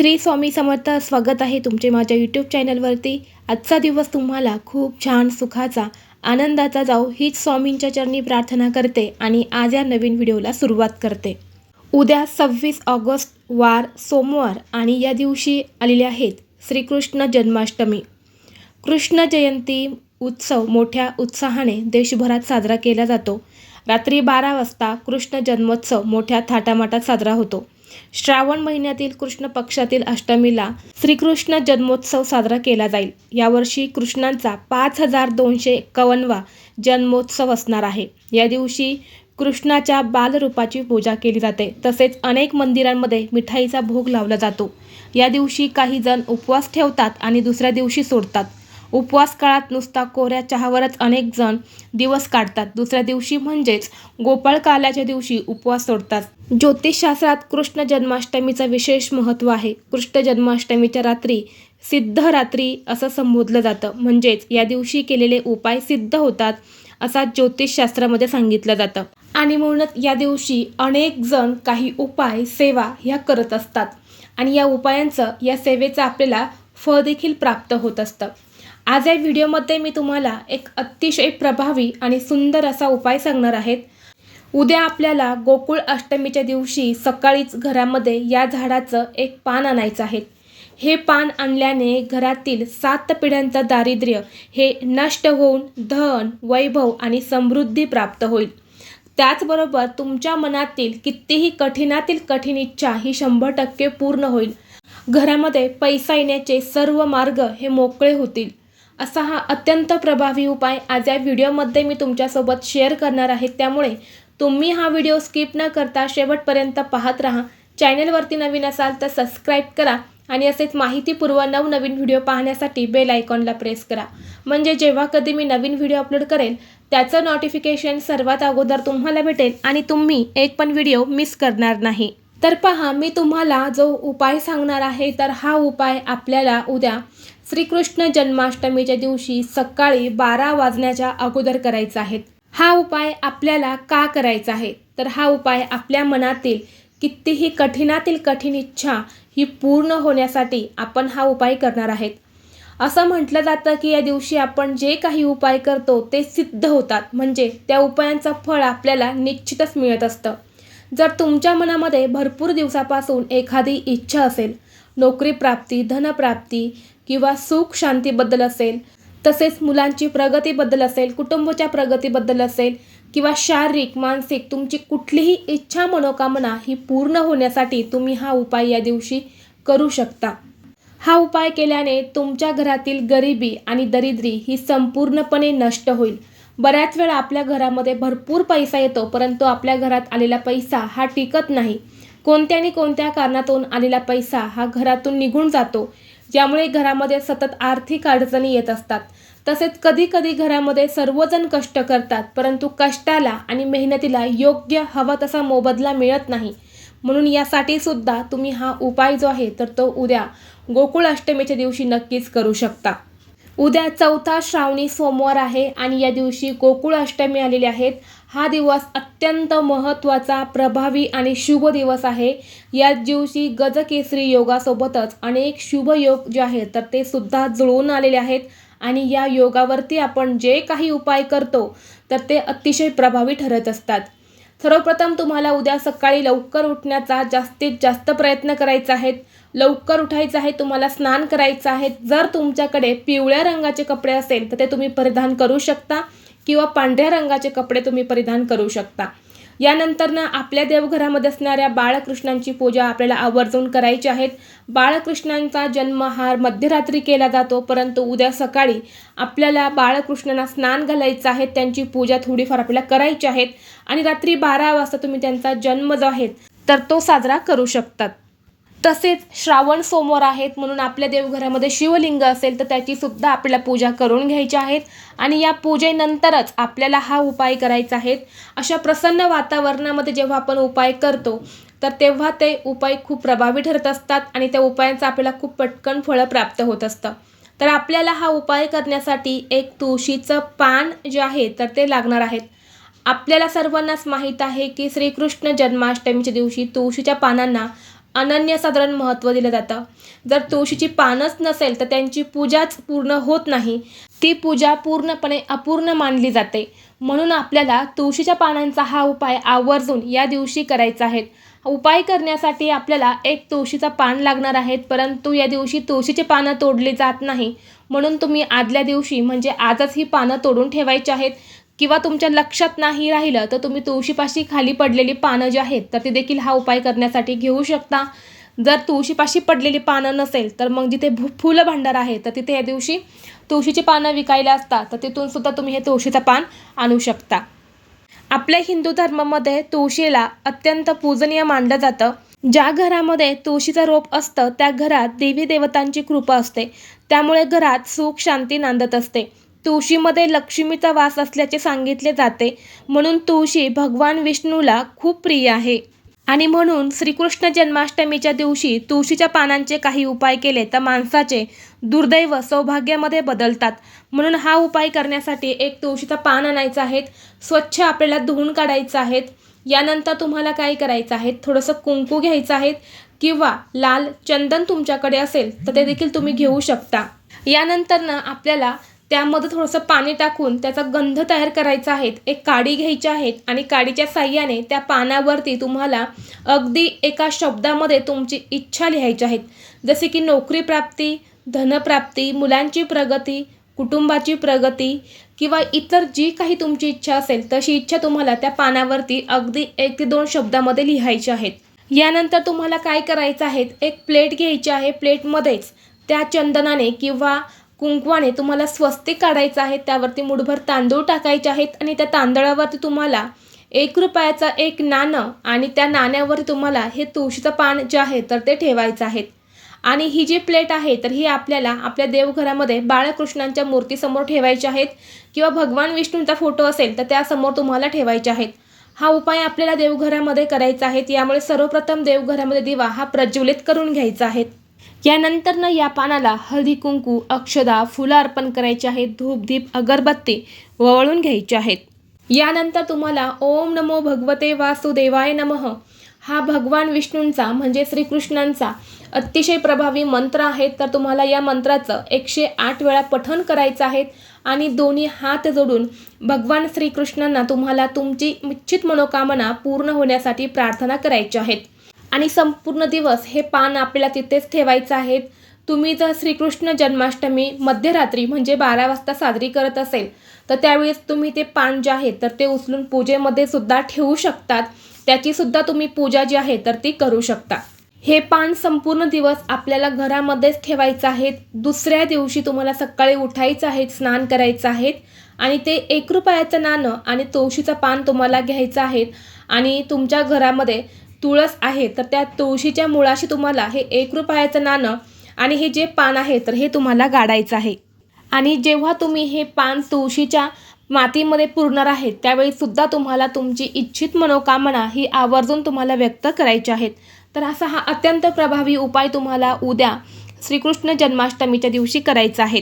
श्री स्वामी समर्थ स्वागत आहे तुमचे माझ्या यूट्यूब चॅनलवरती आजचा दिवस तुम्हाला खूप छान सुखाचा आनंदाचा जाऊ हीच स्वामींच्या चरणी प्रार्थना करते आणि आज या नवीन व्हिडिओला सुरुवात करते. उद्या सव्वीस ऑगस्ट वार सोमवार आणि या दिवशी आलेले आहेत श्रीकृष्ण जन्माष्टमी. कृष्ण जयंती उत्सव मोठ्या उत्साहाने देशभरात साजरा केला जातो. रात्री बारा वाजता कृष्ण जन्मोत्सव मोठ्या थाटामाटात साजरा होतो. श्रावण महिन्यातील कृष्ण पक्षातील अष्टमीला श्रीकृष्ण जन्मोत्सव साजरा केला जाईल. यावर्षी कृष्णांचा पाच हजार दोनशे एकावन्नवा जन्मोत्सव असणार आहे. या दिवशी कृष्णाच्या बालरूपाची पूजा केली जाते. तसेच अनेक मंदिरांमध्ये मिठाईचा भोग लावला जातो. या दिवशी काही जण उपवास ठेवतात आणि दुसऱ्या दिवशी सोडतात. उपवास काळात नुसता कोऱ्या चहावरच अनेक जण दिवस काढतात. दुसऱ्या दिवशी म्हणजेच गोपाळ काल्याच्या दिवशी उपवास सोडतात. ज्योतिषशास्त्रात कृष्ण जन्माष्टमीचं विशेष महत्त्व आहे. कृष्ण जन्माष्टमीच्या रात्री सिद्ध रात्री असं संबोधलं जातं. म्हणजेच या दिवशी केलेले उपाय सिद्ध होतात असा ज्योतिषशास्त्रामध्ये सांगितलं जातं. आणि म्हणूनच या दिवशी अनेक जण काही उपाय सेवा ह्या करत असतात. आणि या उपायांचं या सेवेचं आपल्याला फळ देखील प्राप्त होत असतं. आज या व्हिडिओमध्ये मी तुम्हाला एक अतिशय प्रभावी आणि सुंदर असा उपाय सांगणार आहेत. उद्या आपल्याला गोकुळ अष्टमीच्या दिवशी सकाळीच घरामध्ये या झाडाचं एक पान आणायचं आहे. हे पान आणल्याने घरातील सात पिढ्यांचं दारिद्र्य हे नष्ट होऊन धन वैभव आणि समृद्धी प्राप्त होईल. त्याचबरोबर तुमच्या मनातील कितीही कठीणातील कठीण इच्छा ही शंभर टक्के पूर्ण होईल. घरामध्ये पैसा येण्याचे सर्व मार्ग हे मोकळे होतील. असा हा अत्यंत प्रभावी उपाय आज या व्हिडिओमध्ये मी तुमच्यासोबत शेअर करणार आहे. त्यामुळे तुम्ही हा व्हिडिओ स्किप न करता शेवटपर्यंत पाहत राहा. चॅनलवरती नवीन असाल तर सबस्क्राईब करा आणि असेच माहितीपूर्व नवनवीन व्हिडिओ पाहण्यासाठी बेल आयकॉनला प्रेस करा. म्हणजे जेव्हा कधी मी नवीन व्हिडिओ अपलोड करेल त्याचं नोटिफिकेशन सर्वात अगोदर तुम्हाला भेटेल आणि तुम्ही एक पण व्हिडिओ मिस करणार नाही. तर पहा मी तुम्हाला जो उपाय सांगणार आहे तर हा उपाय आपल्याला उद्या श्रीकृष्ण जन्माष्टमीच्या दिवशी सकाळी बारा वाजण्याच्या अगोदर करायचा आहे हा उपाय आपल्याला का करायचा आहे? तर हा उपाय आपल्या मनातील कितीही कठीणातील कठीण इच्छा ही पूर्ण होण्यासाठी आपण हा उपाय करणार आहेत. असं म्हटलं जातं की या दिवशी आपण जे काही उपाय करतो ते सिद्ध होतात. म्हणजे त्या उपायांचं फळ आपल्याला निश्चितच मिळत असतं. जर तुमच्या मनामध्ये भरपूर दिवसापासून एखादी इच्छा असेल नोकरी प्राप्ती धनप्राप्ती किंवा सुख शांतीबद्दल असेल तसेच मुलांची प्रगतीबद्दल असेल कुटुंबाच्या प्रगतीबद्दल असेल किंवा शारीरिक मानसिक तुमची कुठलीही इच्छा मनोकामना ही पूर्ण होण्यासाठी तुम्ही हा उपाय या दिवशी करू शकता. हा उपाय केल्याने तुमच्या घरातील गरिबी आणि दरिद्री ही संपूर्णपणे नष्ट होईल. बऱ्याच वेळा आपल्या घरामध्ये भरपूर पैसा येतो परंतु आपल्या घरात आलेला पैसा हा टिकत नाही. कोणत्यानी कोणत्या कारणातून आलेला पैसा हा घरातून निघून जातो ज्यामुळे घरामध्ये सतत आर्थिक अडचणी येत असतात. तसेच कधी कधी घरामध्ये सर्वजण कष्ट करतात परंतु कष्टाला आणि मेहनतीला योग्य हवा तसा मोबदला मिळत नाही. म्हणून यासाठी सुद्धा तुम्ही हा उपाय जो आहे तर तो उद्या गोकुळ अष्टमीच्या दिवशी नक्कीच करू शकता. उद्या चौथा श्रावणी सोमवार आहे आणि या दिवशी गोकुळ अष्टमी आलेली आहेत हा दिवस अत्यंत महत्त्वाचा प्रभावी आणि शुभ दिवस आहे. या दिवशी गजकेसरी योगासोबतच अनेक शुभ योग जे आहेत तर ते सुद्धा जुळून आलेले आहेत. आणि या योगावरती आपण जे काही उपाय करतो तर ते अतिशय प्रभावी ठरत असतात. सर्वप्रथम तुम्हाला उद्या सकाळी लवकर उठण्याचा जास्तीत जास्त प्रयत्न करायचा आहे. लवकर उठायचं आहे तुम्हाला स्नान करायचं आहे. जर तुमच्याकडे पिवळ्या रंगाचे कपडे असेल तर ते तुम्ही परिधान करू शकता. किंवा पांढऱ्या रंगाचे कपडे तुम्ही परिधान करू शकता. यानंतर ना आपल्या देवघरामध्ये असणाऱ्या बाळकृष्णांची पूजा आपल्याला आवर्जून करायची आहेत. बाळकृष्णांचा जन्म हा मध्यरात्री केला जातो परंतु उद्या सकाळी आपल्याला बाळकृष्णांना स्नान घालायचं आहे त्यांची पूजा थोडीफार आपल्याला करायची आहेत. आणि रात्री बारा वाजता तुम्ही त्यांचा जन्म जो आहे तर तो साजरा करू शकतात. तसेच श्रावण सोमवार आहेत म्हणून आपल्या देवघरामध्ये शिवलिंग असेल तर त्याची सुद्धा आपल्याला पूजा करून घ्यायची आहेत. आणि या पूजेनंतरच आपल्याला हा उपाय करायचा आहे. अशा प्रसन्न वातावरणामध्ये जेव्हा आपण उपाय करतो तर तेव्हा ते उपाय खूप प्रभावी ठरत असतात आणि त्या उपायांचं आपल्याला खूप पटकन फळं प्राप्त होत असतं. तर आपल्याला हा उपाय करण्यासाठी एक तुळशीचं पान जे आहे तर ते लागणार आहेत. आपल्याला सर्वांनाच माहीत आहे की श्रीकृष्ण जन्माष्टमीच्या दिवशी तुळशीच्या पानांना अनन्यसाधारण महत्त्व दिलं जातं. जर तुळशीची पानच नसेल तर त्यांची पूजाच पूर्ण होत नाही. ती पूजा पूर्णपणे अपूर्ण मानली जाते. म्हणून आपल्याला तुळशीच्या पानांचा हा उपाय आवर्जून या दिवशी करायचा आहे. उपाय करण्यासाठी आपल्याला एक तुळशीचा पान लागणार आहेत परंतु या दिवशी तुळशीची पानं तोडली जात नाही. म्हणून तुम्ही आदल्या दिवशी म्हणजे आजच ही पानं तोडून ठेवायची आहेत. किंवा तुमच्या लक्षात नाही राहिलं तर तुम्ही तुळशीपाशी खाली पडलेली पानं जी आहेत तर ती देखील हा उपाय करण्यासाठी घेऊ शकता. जर तुळशीपाशी पडलेली पानं नसेल तर मग जिथे भू फुलं भांडार आहे तर तिथे या दिवशी तुळशीची पानं विकायला असतात तर तिथूनसुद्धा तुम्ही हे तुळशीचं पान आणू शकता. आपल्या हिंदू धर्मामध्ये तुळशीला अत्यंत पूजनीय मानलं जातं. ज्या घरामध्ये तुळशीचं रोप असतं त्या घरात देवी देवतांची कृपा असते. त्यामुळे घरात सुख शांती नांदत असते. तुळशीमध्ये लक्ष्मीचा वास असल्याचे सांगितले जाते. म्हणून तुळशी भगवान विष्णूला खूप प्रिय आहे. आणि म्हणून श्रीकृष्ण जन्माष्टमीच्या दिवशी तुळशीच्या पानांचे काही उपाय केले तर माणसाचे दुर्दैव सौभाग्यामध्ये बदलतात. म्हणून हा उपाय करण्यासाठी एक तुळशीचं पान आणायचं आहे. स्वच्छ आपल्याला धुवून काढायचं आहेत यानंतर तुम्हाला काय करायचं आहे? थोडंसं कुंकू घ्यायचं आहे किंवा लाल चंदन तुमच्याकडे असेल तर ते देखील तुम्ही घेऊ शकता. यानंतर ना आपल्याला त्यामध्ये थोडंसं पाणी टाकून त्याचा गंध तयार करायचा आहे. एक काडी घ्यायची आहेत आणि काडीच्या साह्याने त्या पानावरती तुम्हाला अगदी एका शब्दामध्ये तुमची इच्छा लिहायची आहेत जसे की नोकरी प्राप्ती धनप्राप्ती मुलांची प्रगती कुटुंबाची प्रगती किंवा इतर जी काही तुमची इच्छा असेल तशी इच्छा तुम्हाला त्या पानावरती अगदी एक ते दोन शब्दामध्ये लिहायची आहेत यानंतर तुम्हाला काय करायचं आहे? एक प्लेट घ्यायची आहे. प्लेटमध्येच त्या चंदनाने किंवा कुंकवाने तुम्हाला स्वस्तिक काढायचं आहे त्यावरती मुठभर तांदूळ टाकायचे आहेत आणि त्या तांदळावरती तुम्हाला एक रुपयाचा एक नाणं आणि त्या नाण्यावरती तुम्हाला हे तुळशीचं पान जे आहे तर ते ठेवायचं आहे. आणि ही जी प्लेट आहे तर ही आपल्याला आपल्या देवघरामध्ये बाळकृष्णांच्या मूर्तीसमोर ठेवायची आहेत किंवा भगवान विष्णूंचा फोटो असेल तर त्यासमोर तुम्हाला ठेवायचे आहेत. हा उपाय आपल्याला देवघरामध्ये करायचा आहे यामुळे सर्वप्रथम देवघरामध्ये दिवा हा प्रज्वलित करून घ्यायचा आहे. यानंतर ना या पानाला हळदी कुंकू अक्षदा फुलं अर्पण करायचे आहेत धूप दीप अगरबत्ती वळून घ्यायचे आहेत. यानंतर तुम्हाला ओम नमो भगवते वासुदेवाय नमः. हा भगवान विष्णूंचा म्हणजे श्रीकृष्णांचा अतिशय प्रभावी मंत्र आहे. तर तुम्हाला या मंत्राचं एकशे आठ वेळा पठण करायचं आहे आणि दोन्ही हात जोडून भगवान श्रीकृष्णांना तुम्हाला तुमची इच्छित मनोकामना पूर्ण होण्यासाठी प्रार्थना करायची आहेत आणि संपूर्ण दिवस हे पान आपल्याला तिथेच ठेवायचं आहे. तुम्ही जर श्रीकृष्ण जन्माष्टमी मध्यरात्री म्हणजे बारा वाजता साजरी करत असेल तर त्यावेळेस तुम्ही ते पान जे आहे तर ते उचलून पूजेमध्ये सुद्धा ठेवू शकतात. त्याचीसुद्धा तुम्ही पूजा जी आहे तर ती करू शकता. हे पान संपूर्ण दिवस आपल्याला घरामध्येच ठेवायचं आहे. दुसऱ्या दिवशी तुम्हाला सकाळी उठायचं आहे स्नान करायचं आहे आणि ते एक रुपयाचं नाणं आणि तुळशीचं पान तुम्हाला घ्यायचं आहे. आणि तुमच्या घरामध्ये तुळस आहे तर त्या तुळशीच्या मुळाशी तुम्हाला हे एक रुपयाचं नाणं आणि हे जे पान आहे तर हे तुम्हाला गाडायचं आहे. आणि जेव्हा तुम्ही हे पान तुळशीच्या मातीमध्ये पुरणार आहेत त्यावेळी सुद्धा तुम्हाला तुमची इच्छित मनोकामना ही आवर्जून तुम्हाला व्यक्त करायची आहेत. तर असा हा अत्यंत प्रभावी उपाय तुम्हाला उद्या श्रीकृष्ण जन्माष्टमीच्या दिवशी करायचा आहे.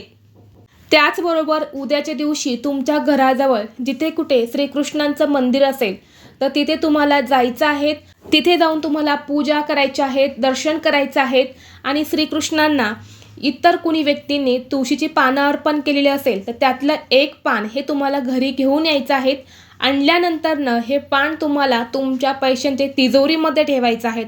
त्याचबरोबर उद्याच्या दिवशी तुमच्या घराजवळ जिथे कुठे श्रीकृष्णांचं मंदिर असेल तर तिथे तुम्हाला जायचं आहे. तिथे जाऊन तुम्हाला पूजा करायची आहेत दर्शन करायचं आहेत आणि श्रीकृष्णांना इतर कुणी व्यक्तींनी तुळशीची पानं अर्पण केलेली असेल तर त्यातलं एक पान हे तुम्हाला घरी घेऊन यायचं आहेत आणल्यानंतरनं हे पान तुम्हाला तुमच्या पैशांचे तिजोरीमध्ये ठेवायचं आहेत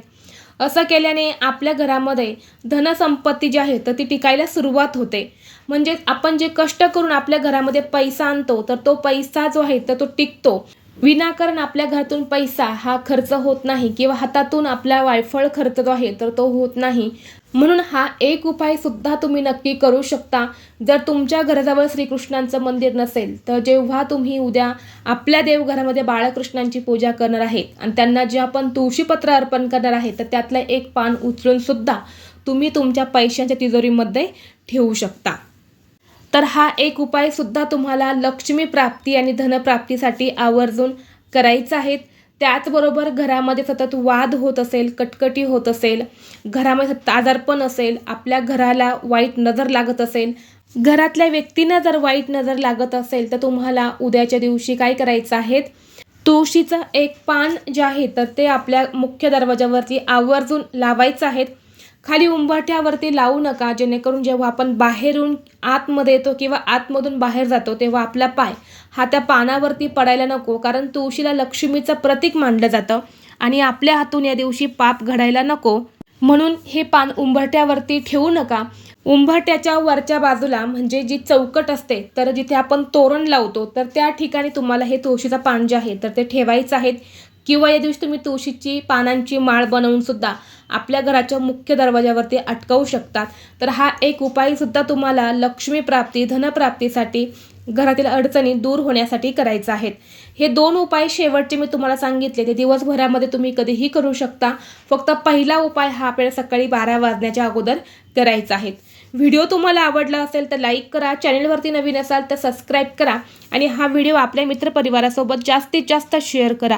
असं केल्याने आपल्या घरामध्ये धनसंपत्ती जी आहे तर ती टिकायला सुरुवात होते. म्हणजे आपण जे कष्ट करून आपल्या घरामध्ये पैसा आणतो तर तो पैसा जो आहे तर तो टिकतो. विनाकारण आपल्या घरातून पैसा हा खर्च होत नाही किंवा हातातून आपला वायफळ खर्च जो आहे तर तो होत नाही. म्हणून हा एक उपाय सुद्धा तुम्ही नक्की करू शकता. जर तुमच्या घराजवळ श्रीकृष्णांचं मंदिर नसेल तर जेव्हा तुम्ही उद्या आपल्या देवघरामध्ये बाळकृष्णांची पूजा करणार आहेत आणि त्यांना जे आपण तुळशीपत्र अर्पण करणार आहे तर त्यातलं एक पान उचलून सुद्धा तुम्ही तुमच्या पैशांच्या तिजोरीमध्ये ठेवू शकता. तर हा एक उपाय सुद्धा तुम्हाला लक्ष्मी प्राप्ती आणि धनप्राप्तीसाठी आवर्जून करायचा आहे. त्याचबरोबर घरामध्ये सतत वाद होत असेल कटकटी होत असेल घरामध्ये सतत आजारपण असेल आपल्या घराला वाईट नजर लागत असेल घरातल्या व्यक्तींना जर वाईट नजर लागत असेल तर तुम्हाला उद्याच्या दिवशी काय करायचं आहे? तुळशीचं एक पान जे आहे तर ते आपल्या मुख्य दरवाजावरती आवर्जून लावायचं आहेत खाली उंबरठ्यावरती लावू नका जेणेकरून जेव्हा आपण बाहेरून आतमध्ये येतो किंवा आतमधून बाहेर जातो तेव्हा आपला पाय हा त्या पानावरती पडायला नको कारण तुळशीला लक्ष्मीचं प्रतीक मानलं जातं आणि आपल्या हातून या दिवशी पाप घडायला नको. म्हणून हे पान उंबरठ्यावरती ठेवू नका. उंबरट्याच्या वरच्या बाजूला म्हणजे जी चौकट असते तर जिथे आपण तोरण लावतो तर त्या ठिकाणी तुम्हाला हे तुळशीचं पान जे आहे तर ते ठेवायचं आहेत किंवा या दिवशी तुम्ही तुळशीची पानांची माळ बनवूनसुद्धा आपल्या घराच्या मुख्य दरवाजावरती अटकवू शकतात तर हा एक उपायसुद्धा तुम्हाला लक्ष्मीप्राप्ती धनप्राप्तीसाठी घरातील अडचणी दूर होण्यासाठी करायचा आहेत. हे दोन उपाय शेवटचे मी तुम्हाला सांगितले. ते दिवसभरामध्ये तुम्ही कधीही करू शकता. फक्त पहिला उपाय हा आपल्याला सकाळी बारा वाजण्याच्या अगोदर करायचा आहे. व्हिडिओ तुम्हाला आवडला असेल तर लाईक करा. चॅनलवरती नवीन असाल तर सबस्क्राईब करा. आणि हा व्हिडिओ आपल्या मित्रपरिवारासोबत जास्तीत जास्त शेअर करा.